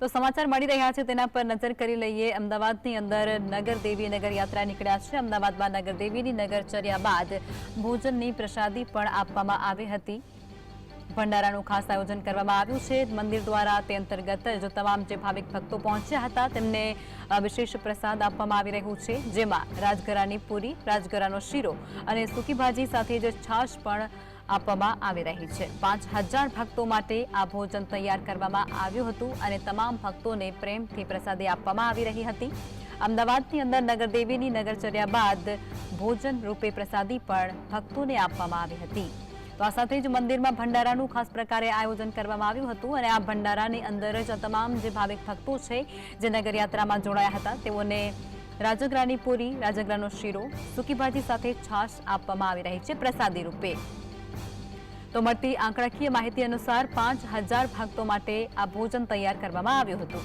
તો સમાચાર મળી રહ્યા છે, તેના પર નજર કરી લઈએ. અમદાવાદની અંદર નગર દેવી નગર યાત્રા નીકળ્યા છે. અમદાવાદમાં નગર દેવીની નગરચર્યા બાદ ભોજનની પ્રસાદી પણ આપવામાં આવી હતી. ભંડારાનું ખાસ આયોજન કરવામાં આવ્યું છે. મંદિર દ્વારા તે અંતર્ગત જો તમામ જે ભાવિક ભક્તો પહોંચ્યા હતા, તેમને વિશેષ પ્રસાદ આપવામાં આવી રહ્યું છે. જેમાં રાજગરાની પૂરી રાજગરાનો શીરો અને સૂકી ભાજી સાથે જ છાશ પણ આપવામાં આવી રહી છે. પાંચ હજાર ભક્તો માટે આ ભોજન તૈયાર કરવામાં આવ્યું હતું અને તમામ ભક્તોને પ્રેમથી પ્રસાદી આપવામાં આવી રહી હતી. અમદાવાદની અંદર નગરદેવીની નગરચર્યા બાદ ભોજન રૂપે પ્રસાદી પણ ભક્તોને આપવામાં આવી હતી. તો આ સાથે જ મંદિરમાં ભંડારાનું ખાસ પ્રકારે આયોજન કરવામાં આવ્યું હતું અને આ ભંડારાની અંદર જ તમામ જે ભાવિક ભક્તો છે, જે નગરયાત્રામાં જોડાયા હતા, તેઓને રાજગરાની પૂરી, રાજગરાનો શીરો સુકી ભાજી સાથે છાશ આપવામાં આવી રહી છે પ્રસાદી રૂપે. તો મળતી આંકડાકીય માહિતી અનુસાર પાંચ હજાર ભક્તો માટે આ ભોજન તૈયાર કરવામાં આવ્યું હતું.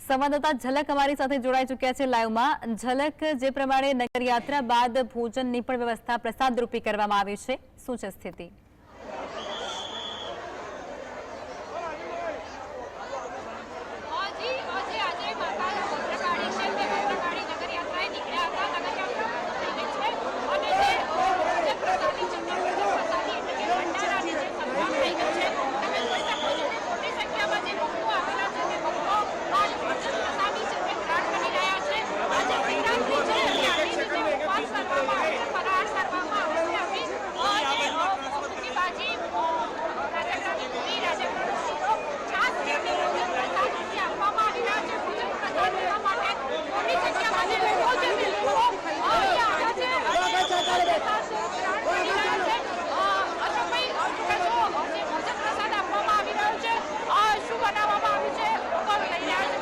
સંવાદદાતા ઝલક અમારી સાથે જોડાઈ ચૂક્યા છે લાઈવમાં. ઝલક, જે પ્રમાણે નગરયાત્રા બાદ ભોજનની પણ વ્યવસ્થા પ્રસાદરૂપી કરવામાં આવી છે. શું છે સ્થિતિ હજી હજી આજે માતા ભદ્રકાળી છે તે ભદ્રકાળી નગરયાત્રાએ નીકળ્યા હતા નગરયાત્રા પૂરી થઈ છે અને જે પ્રસાદી છે તે પ્રસાદી એટલે કે ભંડારાની જે સભા થઈ ગઈ છે તમે જોઈ શકો છો કે મોટી સંખ્યામાં જે ભક્તો આવેલા છે તે ભક્તો આ ભોજન પ્રસાદી છે તે ગ્રહણ કરી રહ્યા છે આજે શિવરાત્રી છે અને આવી રીતે ઉપવાસ કરવામાં આવે છે ફરાળ કરવામાં આવે છે આવી અ, જે અ, સૂકી ભાજી અ, રાજગરાની પૂરી રાજગરાનો શીરો છાશ છે તે ભોજન પ્રસાદ રૂપે આપવામાં આવી રહ્યા છે ભોજન પ્રસાદ લેવા માટે મોટી સંખ્યામાં જે લોકો છે તે લોકો અ, અહીંયા આવ્યા છે અને ભોજન પ્રસાદ ગ્રહણ કરી રહ્યા છે અ, અશોકભાઈ અ, શું કહેશો? અ, જે ભોજન પ્રસાદ આપવામાં આવી રહ્યો છે અ, શું બનાવવામાં આવ્યું છે લોકો લઈ રહ્યા છે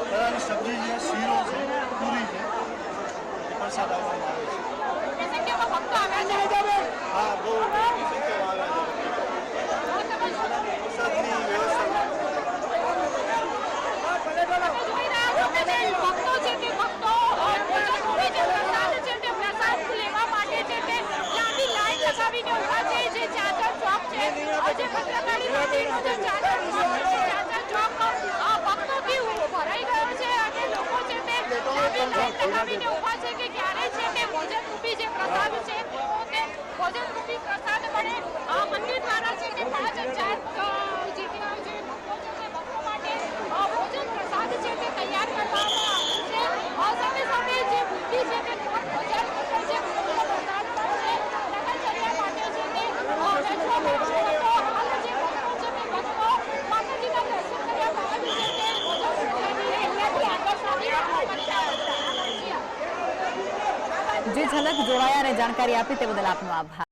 બધાની સબ્જી છે શીરો છે પૂરી છે એ પ્રસાદ આપવામાં આવે છે મોટી સંખ્યામાં ભક્તો આવ્યા છે હા બહુ મોટી સંખ્યામાં આવે અ, તમે શું છે પ્રસાદની વ્યવસ્થા તમે જોઈ રહ્યા છો કે જે ભક્તો છે તે ભક્તો અ, ભોજનરૂપી જે પ્રસાદ છે તે પ્રસાદ લેવા માટે છે તે લાંબી લાઈન લગાવીને ઊભા છે જે ચાચર ચોક છે અ, જે ભોજનરૂપી જે પ્રસાદ છે તેઓને ભોજનરૂપી પ્રસાદ મળે અ, મંદિર દ્વારા છે તે પાંચ હજાર અ, જેટલા જે ભક્તો છે તે ભક્તો માટે અ, ભોજન પ્રસાદ છે તે તૈયાર કરવામાં આવ્યું છે અ, સાથે સાથે જે બુદ્ધિ છે તે ત્રણ હજાર લીટર જે ભોજન પ્રસાદ પણ છે નગરચર્યા માટે છે તે અ, વેચવામાં આવ્યો હતો હાલ જે ભક્તો છે તે ભક્તો માતાજીના દર્શન કર્યા બાદ છે તે ભોજન પ્રસાદની અહીંયાથી આગળ સુધી પહોંચ્યા હતા. જે ઝલક જોડાયા અને જાણકારી આપી તે બદલ આપનો આભાર